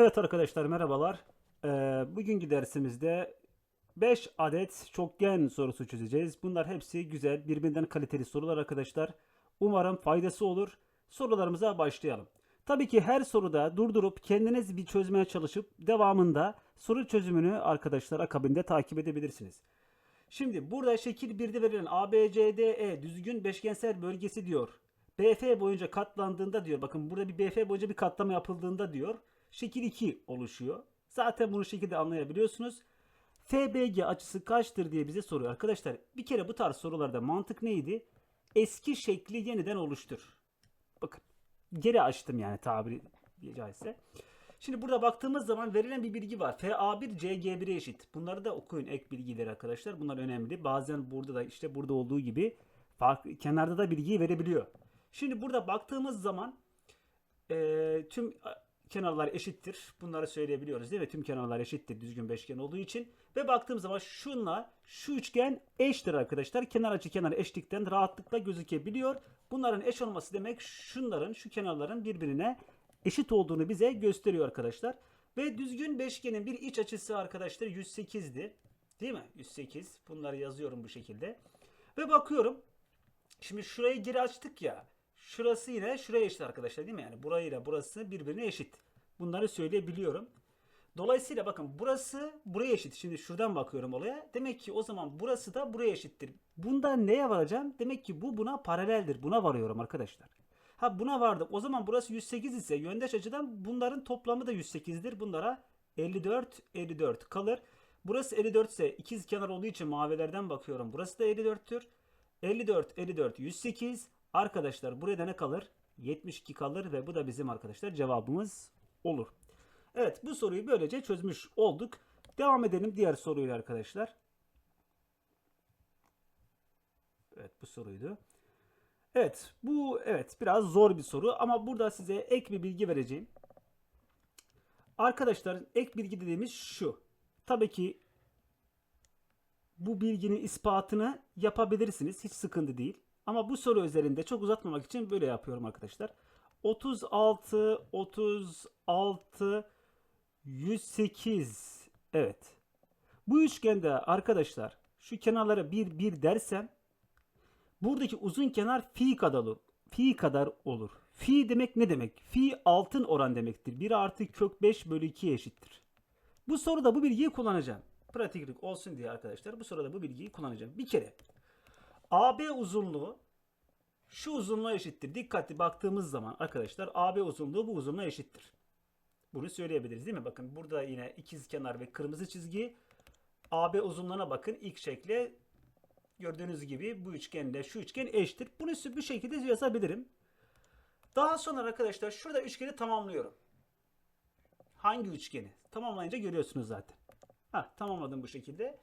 Evet arkadaşlar merhabalar. Ee, bugünkü dersimizde 5 adet çokgen sorusu çözeceğiz. Bunlar hepsi güzel, birbirinden kaliteli sorular arkadaşlar. Umarım faydası olur. Sorularımıza başlayalım. Tabii ki her soruda durdurup kendiniz bir çözmeye çalışıp devamında soru çözümünü arkadaşlar akabinde takip edebilirsiniz. Şimdi burada şekil 1'de verilen ABCDE düzgün beşgensel bölgesi diyor. BF boyunca katlandığında diyor. Bakın burada bir BF boyunca bir katlama yapıldığında diyor. Şekil 2 oluşuyor. Zaten bunu şekilde anlayabiliyorsunuz. FBG açısı kaçtır diye bize soruyor. Arkadaşlar bir kere bu tarz sorularda mantık neydi? Eski şekli yeniden oluştur. Bakın geri açtım yani tabiri caizse. Şimdi burada baktığımız zaman verilen bir bilgi var. FA1 CG1'e eşit. Bunları da okuyun ek bilgileri arkadaşlar. Bunlar önemli. Bazen burada da işte burada olduğu gibi farklı kenarda da bilgiyi verebiliyor. Şimdi burada baktığımız zaman eee, tüm kenarlar eşittir. Bunları söyleyebiliyoruz değil mi? Tüm kenarlar eşittir düzgün beşgen olduğu için. Ve baktığım zaman şunla şu üçgen eşittir arkadaşlar. Kenar açı kenar eşlikten rahatlıkla gözükebiliyor. Bunların eş olması demek şunların şu kenarların birbirine eşit olduğunu bize gösteriyor arkadaşlar. Ve düzgün beşgenin bir iç açısı arkadaşlar 108'di. Değil mi? 108. Bunları yazıyorum bu şekilde. Ve bakıyorum. Şimdi şurayı geri açtık ya. Şurası yine şuraya eşit arkadaşlar değil mi? Yani burayla burası birbirine eşit. Bunları söyleyebiliyorum. Dolayısıyla bakın burası buraya eşit. Şimdi şuradan bakıyorum olaya. Demek ki o zaman burası da buraya eşittir. Bundan neye varacağım? Demek ki bu buna paraleldir. Buna varıyorum arkadaşlar. Ha buna vardık. O zaman burası 108 ise yöndeş açıdan bunların toplamı da 108'dir. Bunlara 54 54 kalır. Burası 54 ise ikiz kenar olduğu için mavilerden bakıyorum. Burası da 54'tür. 54 54 108 arkadaşlar buraya da ne kalır? 72 kalır ve bu da bizim arkadaşlar cevabımız olur. Evet bu soruyu böylece çözmüş olduk. Devam edelim diğer soruyla arkadaşlar. Evet bu soruydu. Evet bu evet biraz zor bir soru ama burada size ek bir bilgi vereceğim. Arkadaşlar ek bilgi dediğimiz şu. Tabii ki bu bilginin ispatını yapabilirsiniz. Hiç sıkıntı değil. Ama bu soru üzerinde çok uzatmamak için böyle yapıyorum arkadaşlar. 36 36 108 evet. Bu üçgende arkadaşlar şu kenarlara 1 1 dersem buradaki uzun kenar fi kadar olur. Fi kadar olur. Fi demek ne demek? Fi altın oran demektir. 1 artı kök 5 bölü 2 eşittir. Bu soruda bu bilgiyi kullanacağım. Pratiklik olsun diye arkadaşlar bu soruda bu bilgiyi kullanacağım. Bir kere AB uzunluğu şu uzunluğa eşittir. Dikkatli baktığımız zaman arkadaşlar AB uzunluğu bu uzunluğa eşittir. Bunu söyleyebiliriz değil mi? Bakın burada yine ikiz kenar ve kırmızı çizgi. AB uzunluğuna bakın ilk şekle gördüğünüz gibi bu üçgenle şu üçgen eşittir. Bunu bu şekilde yazabilirim. Daha sonra arkadaşlar şurada üçgeni tamamlıyorum. Hangi üçgeni? Tamamlayınca görüyorsunuz zaten. Ha, tamamladım bu şekilde.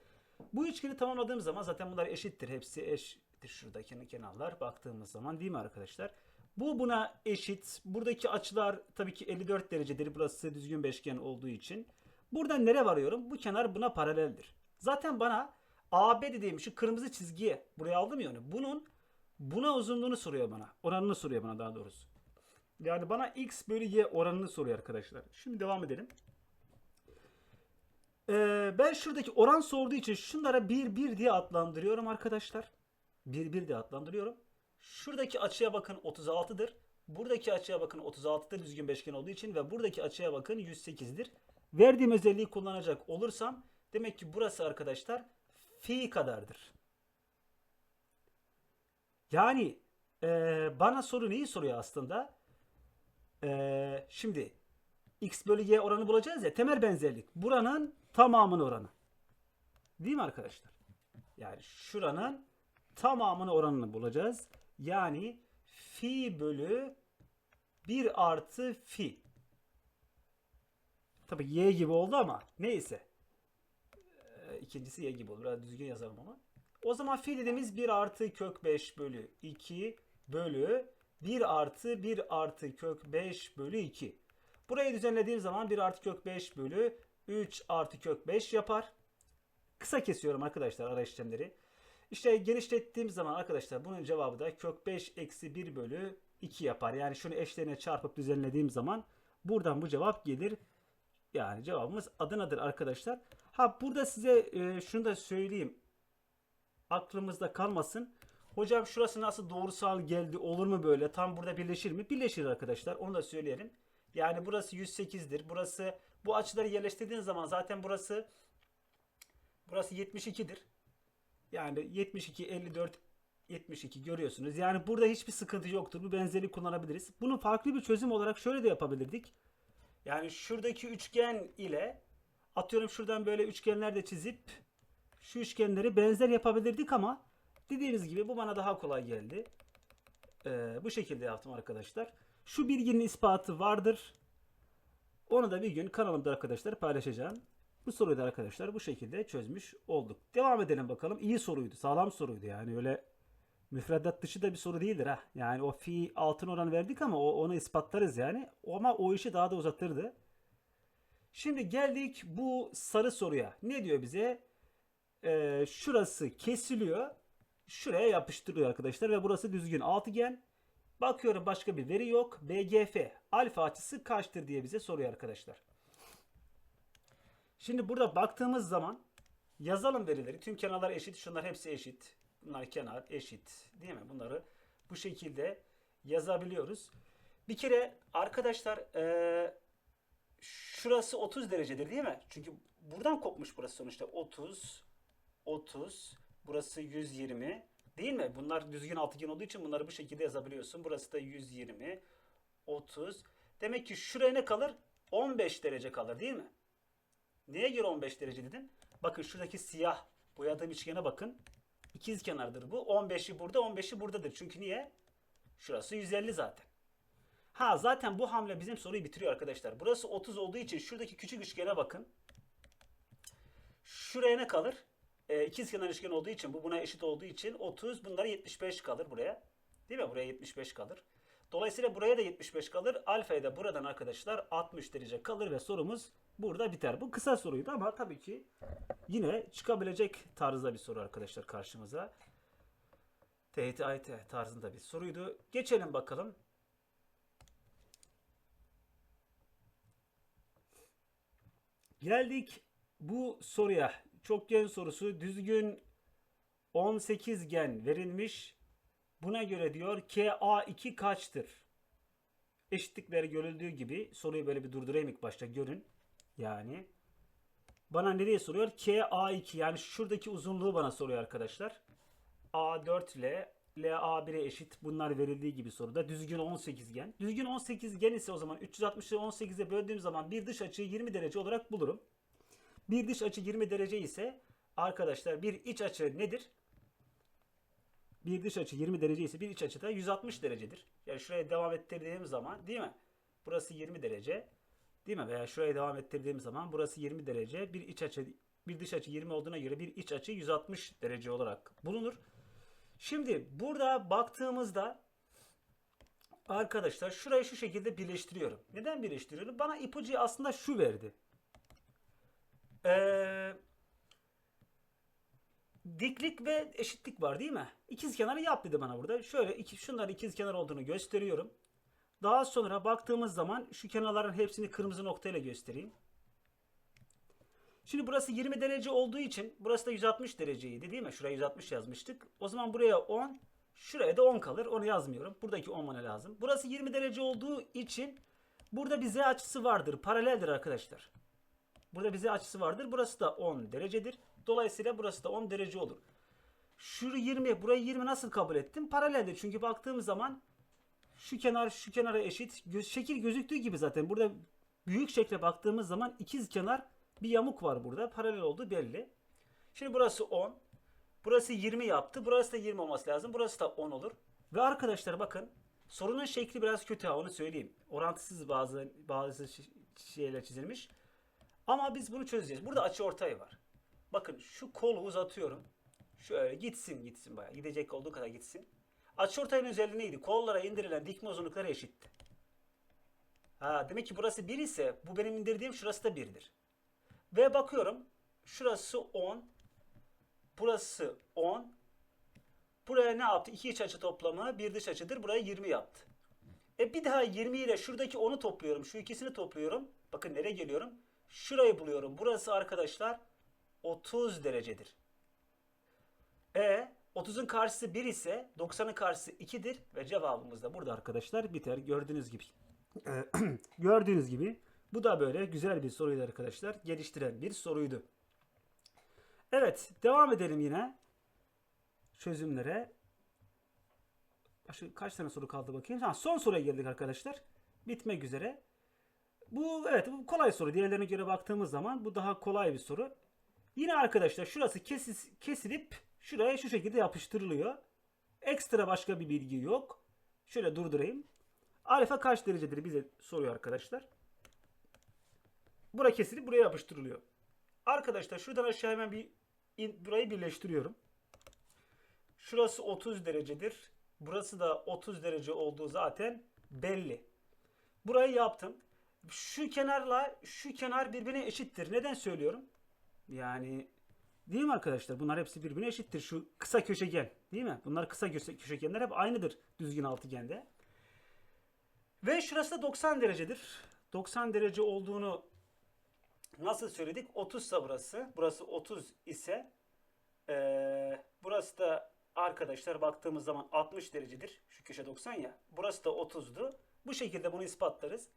Bu üçgeni tamamladığım zaman zaten bunlar eşittir. Hepsi eşittir şuradaki kenarlar baktığımız zaman değil mi arkadaşlar? Bu buna eşit. Buradaki açılar tabii ki 54 derecedir. Burası düzgün beşgen olduğu için. Buradan nereye varıyorum? Bu kenar buna paraleldir. Zaten bana AB dediğim şu kırmızı çizgiye buraya aldım ya onu. Bunun buna uzunluğunu soruyor bana. Oranını soruyor bana daha doğrusu. Yani bana x bölü y oranını soruyor arkadaşlar. Şimdi devam edelim. Ee, ben şuradaki oran sorduğu için şunlara 1 1 diye adlandırıyorum arkadaşlar. 1 1 diye adlandırıyorum. Şuradaki açıya bakın 36'dır. Buradaki açıya bakın 36'dır düzgün beşgen olduğu için ve buradaki açıya bakın 108'dir. Verdiğim özelliği kullanacak olursam demek ki burası arkadaşlar fi kadardır. Yani e, bana soru neyi soruyor aslında? E, şimdi x bölü y oranı bulacağız ya temel benzerlik. Buranın tamamının oranı. Değil mi arkadaşlar? Yani şuranın tamamını oranını bulacağız. Yani fi bölü 1 artı fi. Tabi y gibi oldu ama neyse. Ee, ikincisi y gibi olur. Biraz düzgün yazalım ama. O zaman fi dediğimiz 1 artı kök 5 bölü 2 bölü 1 artı 1 artı kök 5 bölü 2. Burayı düzenlediğim zaman 1 artı kök 5 bölü 3 artı kök 5 yapar. Kısa kesiyorum arkadaşlar ara işlemleri. İşte genişlettiğim zaman arkadaşlar bunun cevabı da kök 5 eksi 1 bölü 2 yapar. Yani şunu eşlerine çarpıp düzenlediğim zaman buradan bu cevap gelir. Yani cevabımız Adana'dır arkadaşlar. Ha burada size e, şunu da söyleyeyim. Aklımızda kalmasın. Hocam şurası nasıl doğrusal geldi olur mu böyle? Tam burada birleşir mi? Birleşir arkadaşlar. Onu da söyleyelim. Yani burası 108'dir. Burası bu açıları yerleştirdiğin zaman zaten burası burası 72'dir. Yani 72, 54, 72 görüyorsunuz. Yani burada hiçbir sıkıntı yoktur. Bu benzeri kullanabiliriz. Bunu farklı bir çözüm olarak şöyle de yapabilirdik. Yani şuradaki üçgen ile atıyorum şuradan böyle üçgenler de çizip şu üçgenleri benzer yapabilirdik ama dediğimiz gibi bu bana daha kolay geldi. Ee, bu şekilde yaptım arkadaşlar. Şu bilginin ispatı vardır. Onu da bir gün kanalımda arkadaşlar paylaşacağım. Bu soruyu da arkadaşlar bu şekilde çözmüş olduk. Devam edelim bakalım. İyi soruydu. Sağlam soruydu yani öyle müfredat dışı da bir soru değildir ha. Yani o fi altın oran verdik ama o, onu ispatlarız yani. Ama o işi daha da uzatırdı. Şimdi geldik bu sarı soruya. Ne diyor bize? Ee, şurası kesiliyor. Şuraya yapıştırıyor arkadaşlar ve burası düzgün altıgen. Bakıyorum başka bir veri yok. BGF alfa açısı kaçtır diye bize soruyor arkadaşlar. Şimdi burada baktığımız zaman yazalım verileri. Tüm kenarlar eşit. Şunlar hepsi eşit. Bunlar kenar eşit. Değil mi? Bunları bu şekilde yazabiliyoruz. Bir kere arkadaşlar eee, şurası 30 derecedir değil mi? Çünkü buradan kopmuş burası sonuçta. 30, 30, burası 120 değil mi? Bunlar düzgün altıgen olduğu için bunları bu şekilde yazabiliyorsun. Burası da 120, 30. Demek ki şuraya ne kalır? 15 derece kalır değil mi? Neye göre 15 derece dedim? Bakın şuradaki siyah boyadığım üçgene bakın. İkiz kenardır bu. 15'i burada, 15'i buradadır. Çünkü niye? Şurası 150 zaten. Ha zaten bu hamle bizim soruyu bitiriyor arkadaşlar. Burası 30 olduğu için şuradaki küçük üçgene bakın. Şuraya ne kalır? E, ikiz kenar üçgen olduğu için bu buna eşit olduğu için 30 bunlara 75 kalır buraya. Değil mi? Buraya 75 kalır. Dolayısıyla buraya da 75 kalır. Alfa'ya da buradan arkadaşlar 60 derece kalır ve sorumuz burada biter. Bu kısa soruydu ama tabii ki yine çıkabilecek tarzda bir soru arkadaşlar karşımıza. TYT AYT tarzında bir soruydu. Geçelim bakalım. Geldik bu soruya. Çokgen sorusu düzgün 18 gen verilmiş. Buna göre diyor KA2 kaçtır? Eşitlikleri görüldüğü gibi soruyu böyle bir durdurayım ilk başta görün. Yani bana nereye soruyor? KA2 yani şuradaki uzunluğu bana soruyor arkadaşlar. A4 ile LA1'e eşit bunlar verildiği gibi soruda. Düzgün 18 gen. Düzgün 18 gen ise o zaman 360'ı 18'e böldüğüm zaman bir dış açıyı 20 derece olarak bulurum. Bir dış açı 20 derece ise arkadaşlar bir iç açı nedir? Bir dış açı 20 derece ise bir iç açı da 160 derecedir. Yani şuraya devam ettirdiğim zaman değil mi? Burası 20 derece. Değil mi? Veya şuraya devam ettirdiğim zaman burası 20 derece. Bir iç açı bir dış açı 20 olduğuna göre bir iç açı 160 derece olarak bulunur. Şimdi burada baktığımızda arkadaşlar şurayı şu şekilde birleştiriyorum. Neden birleştiriyorum? Bana ipucu aslında şu verdi. Ee, diklik ve eşitlik var değil mi? İkiz kenarı yap dedi bana burada. Şöyle iki, şunların ikiz kenar olduğunu gösteriyorum. Daha sonra baktığımız zaman şu kenarların hepsini kırmızı noktayla göstereyim. Şimdi burası 20 derece olduğu için burası da 160 dereceydi değil mi? Şuraya 160 yazmıştık. O zaman buraya 10, şuraya da 10 kalır. Onu yazmıyorum. Buradaki 10 bana lazım. Burası 20 derece olduğu için burada bir z açısı vardır. Paraleldir arkadaşlar. Burada bir z açısı vardır. Burası da 10 derecedir. Dolayısıyla burası da 10 derece olur. Şu 20, burayı 20 nasıl kabul ettim? Paraleldir. Çünkü baktığımız zaman şu kenar şu kenara eşit. Şekil gözüktüğü gibi zaten. Burada büyük şekle baktığımız zaman ikiz kenar bir yamuk var burada. Paralel olduğu belli. Şimdi burası 10. Burası 20 yaptı. Burası da 20 olması lazım. Burası da 10 olur. Ve arkadaşlar bakın sorunun şekli biraz kötü onu söyleyeyim. Orantısız bazı bazı şeyler çizilmiş. Ama biz bunu çözeceğiz. Burada açı ortay var. Bakın şu kolu uzatıyorum. Şöyle gitsin gitsin bayağı. Gidecek olduğu kadar gitsin. Açıortayın özelliği neydi? Kollara indirilen dikme uzunlukları eşitti. Ha, demek ki burası 1 ise bu benim indirdiğim şurası da 1'dir. Ve bakıyorum şurası 10. Burası 10. Buraya ne yaptı? 2 iç açı toplamı bir dış açıdır. Buraya 20 yaptı. E bir daha 20 ile şuradaki 10'u topluyorum. Şu ikisini topluyorum. Bakın nereye geliyorum? Şurayı buluyorum. Burası arkadaşlar 30 derecedir. E 30'un karşısı 1 ise 90'ın karşısı 2'dir ve cevabımız da burada arkadaşlar biter. Gördüğünüz gibi. Ee, Gördüğünüz gibi bu da böyle güzel bir soruydu arkadaşlar. Geliştiren bir soruydu. Evet devam edelim yine çözümlere. Başka kaç tane soru kaldı bakayım. Ha, son soruya geldik arkadaşlar. Bitmek üzere. Bu evet bu kolay soru. Diğerlerine göre baktığımız zaman bu daha kolay bir soru. Yine arkadaşlar şurası kesis, kesilip şuraya şu şekilde yapıştırılıyor. Ekstra başka bir bilgi yok. Şöyle durdurayım. Alfa kaç derecedir bize soruyor arkadaşlar. Bura kesilip buraya yapıştırılıyor. Arkadaşlar şuradan aşağı hemen bir in- burayı birleştiriyorum. Şurası 30 derecedir. Burası da 30 derece olduğu zaten belli. Burayı yaptım. Şu kenarla şu kenar birbirine eşittir. Neden söylüyorum? Yani değil mi arkadaşlar? Bunlar hepsi birbirine eşittir. Şu kısa köşegen değil mi? Bunlar kısa köşe- köşegenler hep aynıdır düzgün altıgende. Ve şurası da 90 derecedir. 90 derece olduğunu nasıl söyledik? 30 ise burası. Burası 30 ise eee, burası da arkadaşlar baktığımız zaman 60 derecedir. Şu köşe 90 ya. Burası da 30'du. Bu şekilde bunu ispatlarız.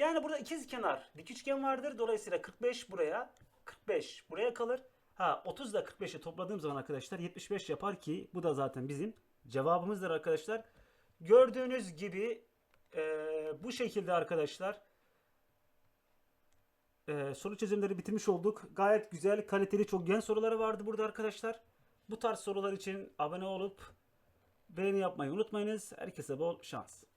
Yani burada ikiz kenar dik üçgen vardır. Dolayısıyla 45 buraya, 45 buraya kalır. Ha 30 ile 45'i topladığım zaman arkadaşlar 75 yapar ki bu da zaten bizim cevabımızdır arkadaşlar. Gördüğünüz gibi eee, bu şekilde arkadaşlar eee, soru çözümleri bitirmiş olduk. Gayet güzel, kaliteli, çok gen soruları vardı burada arkadaşlar. Bu tarz sorular için abone olup beğeni yapmayı unutmayınız. Herkese bol şans.